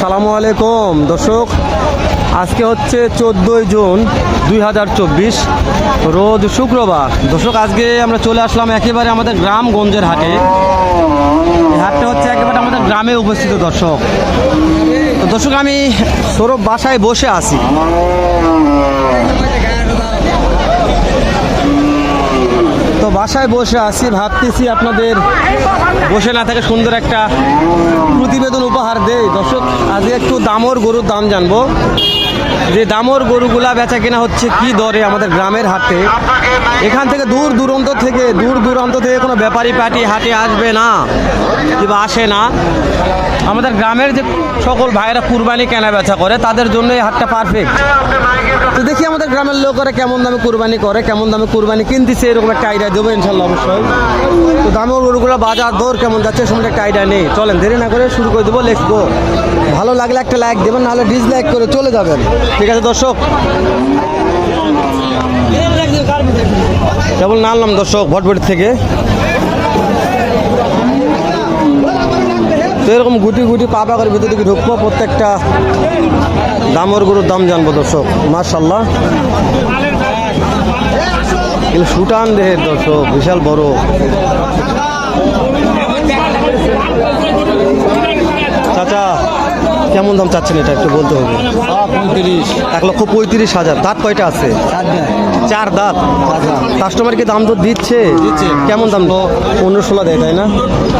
আসসালামু আলাইকুম, দর্শক। আজকে হচ্ছে চোদ্দোই জুন দুই হাজার চব্বিশ, রোজ শুক্রবার। দর্শক, আজকে আমরা চলে আসলাম একেবারে আমাদের গ্রাম গঞ্জের হাটে হাটটা হচ্ছে একেবারে আমাদের গ্রামে উপস্থিত, দর্শক। তো দর্শক, আমি সৌরভ বাসায় বসে আছি। বাসায় বসে আছি, ভাবতেছি আপনাদের বসে না থাকে সুন্দর একটা প্রতিবেদন উপহার দেই। দর্শক, আজকে একটু দামর গরুর দাম জানব। যে দামর গরুগুলা বেচা কেনা হচ্ছে কি দরে আমাদের গ্রামের হাটে? এখান থেকে দূর দূরান্ত থেকে, দূর দূরান্ত থেকে কোনো ব্যাপারী পার্টি হাটে আসবে না, কিংবা আসে না। আমাদের গ্রামের যে সকল ভাইয়েরা কুরবানি কেনা বেচা করে, তাদের জন্য এই হাটটা পারফেক্ট তো গ্রামের লোকেরা কেমন দামে কুরবানি করে, কেমন দামে কুরবানি কিনতেছে, এরকম একটা আইডিয়া দেবো ইনশাল্লাহ অবশ্যই। তো দামের গরুগুলো বাজার দর কেমন যাচ্ছে সময় একটা আইডিয়া নেই। চলেন, দেরি না করে শুরু করে দেবো লেখবো ভালো লাগলে একটা লাইক দেবেন, নাহলে ডিসলাইক করে চলে যাবেন। ঠিক আছে, দর্শক? কেবল নামলাম দর্শক ভটভটি থেকে। তো এরকম গুটি গুটি পা করে ভিতরে ঢুকবো, প্রত্যেকটা দামর গরুর দাম জানব দর্শক মার্শাল্লাহ সুটান দেহের দর্শক, বিশাল বড়। চাচা কেমন দাম চাচ্ছেন এটা একটু বলতে হবে? পঁয়ত্রিশ। এক লক্ষ পঁয়ত্রিশ হাজার। দাঁত কয়টা আছে? চার দাঁত। কাস্টমার কি দাম তো দিচ্ছে? দিচ্ছে। কেমন দাম? পনেরো ষোলো দেয় তাই না?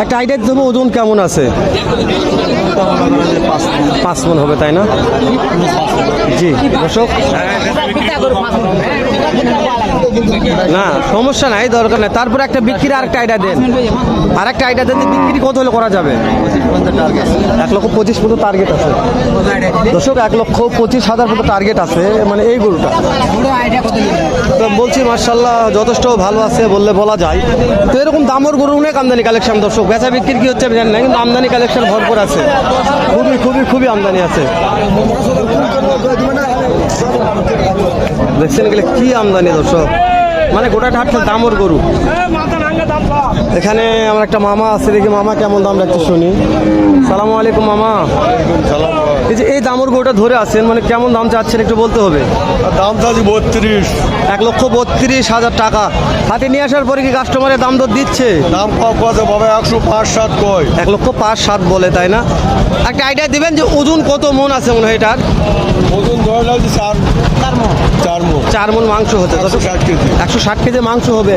একটা আইডিয়া দেবো ওজন কেমন আছে? পাঁচ মন হবে তাই না? জি দর্শক। না, সমস্যা নাই, দরকার নাই। তারপরে একটা বিক্রি আর একটা আইডিয়া দেন। আর একটা আইডিয়া দেন বিক্রি কত হলে করা যাবে? এক লক্ষ পঁচিশ মতো টার্গেট আছে। দর্শক, এক লক্ষ পঁচিশ হাজার মতো টার্গেট আছে মানে এই গরুটা। তো বলছি মার্শাল্লাহ যথেষ্ট ভালো আছে বললে বলা যায়। তো এরকম দামর গরু অনেক আমদানি কালেকশন দর্শক। বেচা বিক্রি কি হচ্ছে আমি জানি না, কিন্তু আমদানি কালেকশন ভরপুর আছে। খুবই খুবই খুবই আমদানি আছে। দেখছেন গেলে কি আমদানি দর্শক? মানে গোটা ঠাটটা দামর গরু। এখানে আমার একটা মামা আছে দেখি, মামা কেমন দাম রাখছে শুনি। সালামু আলাইকুম, মামা। এই যে এই দামর গোটা ধরে আছেন মানে কেমন দাম চাচ্ছেন একটু বলতে হবে? দাম চাচ্ছি বত্রিশ। এক লক্ষ বত্রিশ হাজার টাকা। হাতে নিয়ে আসার পরে কি কাস্টমারের দাম দর দিচ্ছে? দাম কম কত বাবা একশো পাঁচ সাত কয়। এক লক্ষ পাঁচ সাত বলে তাই না? একটা আইডিয়া দিবেন যে ওজন কত মন আছে মনে হয় এটার? ওজন ধরে লাগছে চার চার মো চার মন। মাংস হচ্ছে একশো ষাট কেজি। একশো ষাট কেজি মাংস হবে।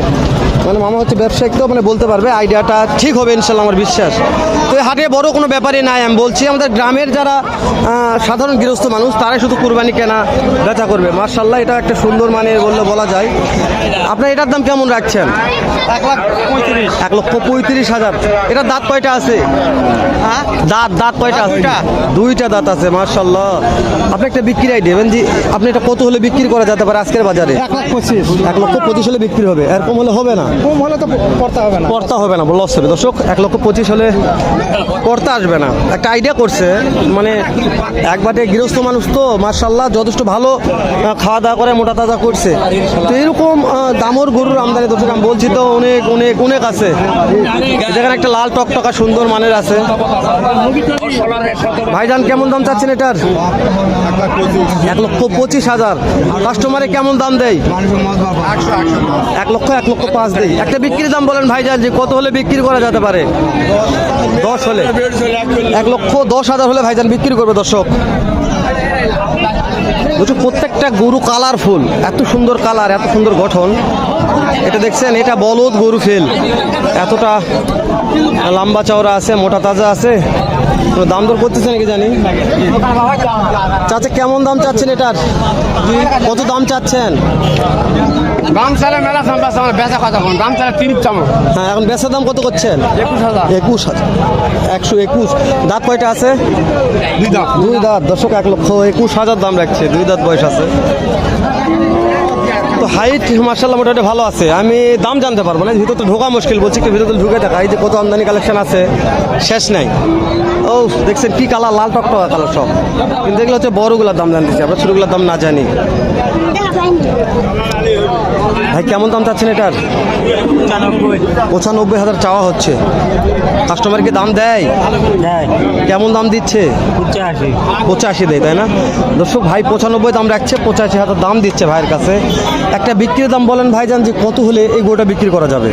মানে মামা হচ্ছে ব্যবসায়িক তো মানে বলতে পারবে আইডিয়াটা ঠিক হবে ইনশাল্লাহ আমার বিশ্বাস। তো এই হাটে বড় কোনো ব্যাপারই নাই আমি বলছি আমাদের গ্রামের যারা সাধারণ গৃহস্থ মানুষ তারাই শুধু কুরবানি কেনা বেচা করবে। মার্শাল্লাহ এটা একটা সুন্দর মানের বললে বলা যায়। আপনার এটার দাম কেমন রাখছেন? এক লাখ পঁয়ত্রিশ। এক লক্ষ পঁয়ত্রিশ হাজার। এটার দাঁত কয়টা আছে? দাঁত দাঁত কয়টা আছে? দুইটা। দাঁত আছে মার্শাল্লাহ আপনি একটা বিক্রি আইডিয়া দেবেন যে আপনি এটা কত হলে বিক্রি করা যেতে পারে আজকের বাজারে? এক লাখ পঁচিশ। এক লক্ষ পঁচিশ হলে বিক্রি হবে। এরকম হলে হবে না? কম হলে তো করতে হবে না। পড়তা হবে না লস হবে। দর্শক এক লক্ষ পঁচিশ হলে পড়তা আসবে না। একটা আইডিয়া করছে মানে একবারে গৃহস্থ মানুষ তো মার্শাল্লাহ যথেষ্ট ভালো খাওয়া দাওয়া করে মোটা তাজা করছে। তো এরকম দামর গরুর আমদানি, দর্শক, আমি বলছি তো, অনেক অনেক অনেক আছে। যেখানে একটা লাল টকটকা সুন্দর মানের আছে। ভাইজান, কেমন দাম চাচ্ছেন এটার? এক লক্ষ পঁচিশ হাজার। কাস্টমারে কেমন দাম দেয়? এক লক্ষ এক লক্ষ পাঁচ দেয়। একটা বিক্রির দাম বলেন ভাইজান, যে কত হলে বিক্রি করা যেতে পারে? দশ হলে? এক লক্ষ দশ হাজার হলে ভাইজান বিক্রি করবে, দর্শক। বলছি প্রত্যেকটা গরু কালারফুল, এত সুন্দর কালার, এত সুন্দর গঠন। এটা দেখছেন, এটা বলদ গরু ফেল এতটা লম্বা চওড়া আছে, মোটা তাজা আছে। দাম দর করতেছে নাকি জানি? চাচা কেমন দাম চাচ্ছেন এটার? কত দাম চাচ্ছেন? দাম চালে মেলা সম্পাস আমার বেচা কথা কোন দাম চালে তিরিশ চামচ। হ্যাঁ এখন দাম কত করছেন? একুশ হাজার। একুশ হাজার। একশো একুশ। দাঁত কয়টা আছে? দুই দাম দুই দাঁত। দর্শক এক লক্ষ একুশ হাজার দাম রাখছে। দুই দাঁত বয়স আছে। তো হাইট মার্শাল্লাহ মোটামুটি ভালো আছে। আমি দাম জানতে পারব না ভিতরে তো ঢোকা মুশকিল বলছি একটু ভিতরে ঢুকে দেখা এই যে কত আমদানি কালেকশন আছে শেষ নাই। ও দেখছেন কি কালার লাল টকটকা কালার সব। কিন্তু এগুলো হচ্ছে বড়গুলোর দাম জানতেছি আমরা ছোটোগুলোর দাম না জানি। ভাই কেমন দাম চাচ্ছেন এটার? পঁচানব্বই হাজার চাওয়া হচ্ছে। কাস্টমারকে দাম দেয়? কেমন দাম দিচ্ছে? পঁচাশি। দেয় তাই না? দর্শক ভাই পঁচানব্বই দাম রাখছে পঁচাশি হাজার দাম দিচ্ছে ভাইয়ের কাছে। একটা বিক্রির দাম বলেন ভাইজান যে কত হলে এই গোটা বিক্রি করা যাবে?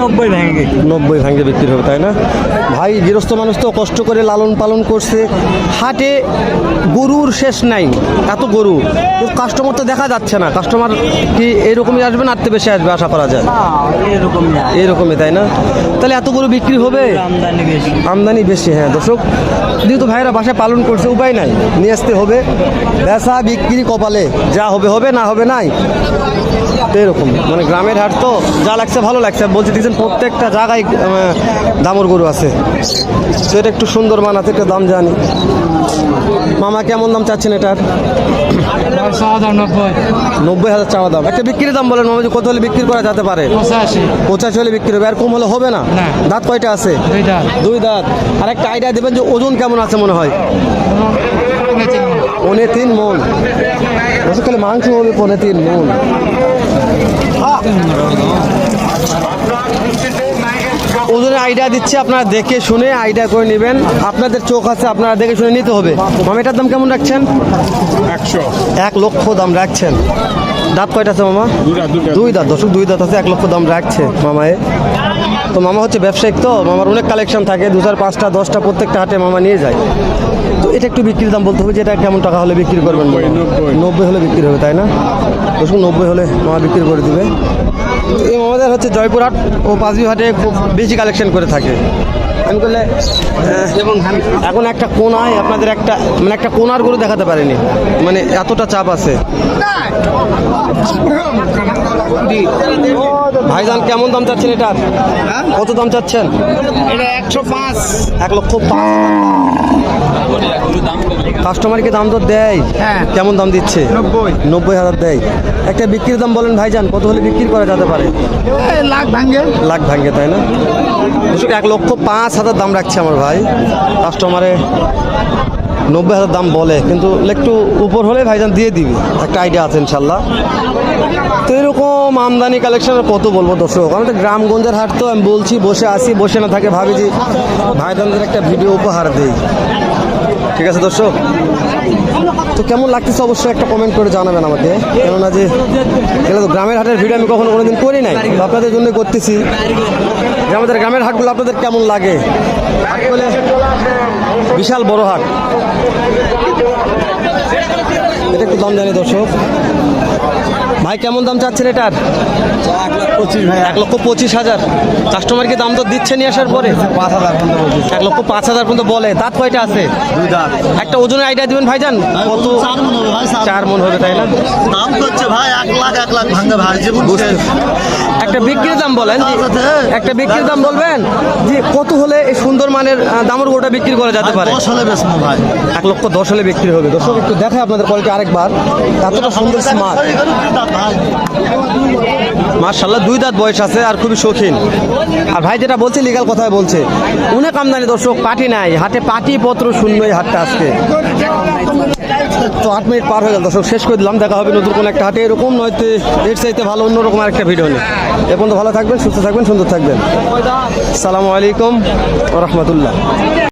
নব্বই ভেঙে নব্বই ভাঙে বিক্রি হবে তাই না? ভাই গৃহস্থ মানুষ তো কষ্ট করে লালন পালন করছে। হাটে গরুর শেষ নাই এত গরু। কাস্টমার তো দেখা যাচ্ছে না। কাস্টমার কি এরকমই আসবে না আর তো বেশি আসবে আশা করা যায়? এরকম এরকমই তাই না? তাহলে এত গরু বিক্রি হবে? আমদানি বেশি। আমদানি বেশি হ্যাঁ দর্শক। যেহেতু ভাইরা বাসায় পালন করছে উপায় নাই। নিয়ে আসতে হবে। বেচা বিক্রি কপালে যা হবে হবে না হবে নাই। এরকম। মানে গ্রামের হাট তো যা লাগছে ভালো লাগছে। বলছে দিচ্ছেন প্রত্যেকটা জায়গায় দামর গরু আছে। তো এটা একটু সুন্দর মান আছে একটু দাম জানি। মামা কেমন দাম চাচ্ছেন এটার? নব্বই। হাজার চাওয়া দাম। একটা বিক্রির দাম বলেন মামা যে কত হলে বিক্রি করা যেতে পারে? পঁচাশি। হলে বিক্রি হবে আর কম হলে হবে না। দাঁত কয়টা আছে? দুই দাঁত। আর একটা আইডিয়া দেবেন যে ওজন কেমন আছে মনে হয়? পনে তিন মন। খালি মাংস হবে পনে তিন মন। ওজনের আইডিয়া দিচ্ছি আপনারা দেখে শুনে আইডিয়া করে নেবেন। আপনাদের চোখ আছে আপনারা দেখে শুনে নিতে হবে। মামা এটার দাম কেমন রাখছেন? একশো। এক লক্ষ দাম রাখছেন। দাঁত কয়টা আছে মামা? দুই দাঁত দর্শক দুই দাঁত আছে এক লক্ষ দাম রাখছে মামায়ে তো মামা হচ্ছে ব্যবসায়িক তো মামার অনেক কালেকশন থাকে দু চার পাঁচটা দশটা প্রত্যেকটা হাটে মামা নিয়ে যায়। তো এটা একটু বিক্রির দাম বলতে হবে যে এটা কেমন টাকা হলে বিক্রি করবেন নব্বই, হলে বিক্রি হবে তাই না? দর্শক নব্বই হলে মামা বিক্রি করে দিবে। মামাদের হচ্ছে জয়পুরহাট ও পাঁচবিহাটে খুব বেশি কালেকশন করে থাকে। আমি এবং এখন একটা কোনায় আপনাদের একটা মানে একটা কোনার গরু দেখাতে পারেনি। মানে এতটা চাপ আছে। ভাইজান কেমন দাম চাচ্ছেন এটার? কত দাম চাচ্ছেন? এটা একশো পাঁচ। এক লক্ষ পাঁচ। কাস্টমারকে দাম তো দেয়। হ্যাঁ। কেমন দাম দিচ্ছে? নব্বই। নব্বই হাজার দেয়। একটা বিক্রির দাম বলেন ভাইজান কত হলে বিক্রি করা যেতে পারে? লাখ ভাঙ্গে লাখ ভাঙ্গে তাই না? এক লক্ষ পাঁচ হাজার দাম রাখছে আমার ভাই। কাস্টমারে নব্বই হাজার দাম বলে, কিন্তু একটু উপর হলে ভাইজান দিয়ে দিবি। একটা আইডিয়া আছে ইনশাল্লাহ। তো এরকম আমদানি কালেকশনের কত বলব দর্শক? আমি তো গ্রামগঞ্জের হাট তো, আমি বলছি, বসে আসি বসে না থাকে ভাবি যে ভাইজানদের একটা ভিডিও উপহার দিই। ঠিক আছে দর্শক? তো কেমন লাগতেছে অবশ্যই একটা কমেন্ট করে জানাবেন আমাকে। কেননা যে এগুলো তো গ্রামের হাটের ভিডিও আমি কখনো কোনোদিন করি নাই। আপনাদের জন্য করতেছি। আমাদের গ্রামের হাটগুলো আপনাদের কেমন লাগে? বিশাল বড় হাট। এটা একটু দাম জানি দর্শক। ভাই কেমন দাম চাচ্ছেন এটার? এক লক্ষ পঁচিশ হাজার। কাস্টমারকে দাম তো দিচ্ছে নিয়ে আসার পরে? পাঁচ হাজার এক লক্ষ পাঁচ হাজার পর্যন্ত বলে। দাঁত কয়টা আছে? একটা ওজনের আইডিয়া দিবেন ভাইজান। কত? চার মন হবে তাই না? দাম করছে ভাই এক লাখ এক লাখ ভাঙে ভাই জীবন একটা বিক্রির দাম বলেন। একটা বিক্রির দাম বলবেন? যে কত হলে এই সুন্দর মানের দামের গোটা বিক্রি করা যেতে পারে? দশ হলে বেশ ভাই। এক লক্ষ দশ হলে বিক্রি হবে। দর্শক একটু দেখায় আপনাদের কোয়ালিটি আরেকবার। এতটা সুন্দর স্মার্ট মার্শাল্লাহ দুই দাঁত বয়স আছে আর খুবই শৌখিন। আর ভাই যেটা বলছে লিগাল কথায় বলছে। অনেক আমদানি দর্শক পাটি নাই। হাটে পাটি পত্র শূন্য এই হাটটা আজকে। তো আট মিনিট পার হয়ে গেল দর্শক, শেষ করে দিলাম। দেখা হবে নতুন কোনো একটা হাটে। এরকম নয়তো এর চাইতে ভালো অন্যরকম আরেকটা ভিডিও নিয়ে। এ পর্যন্ত ভালো থাকবেন, সুস্থ থাকবেন, সুন্দর থাকবেন। সালামু আলাইকুম রহমতুল্লাহ।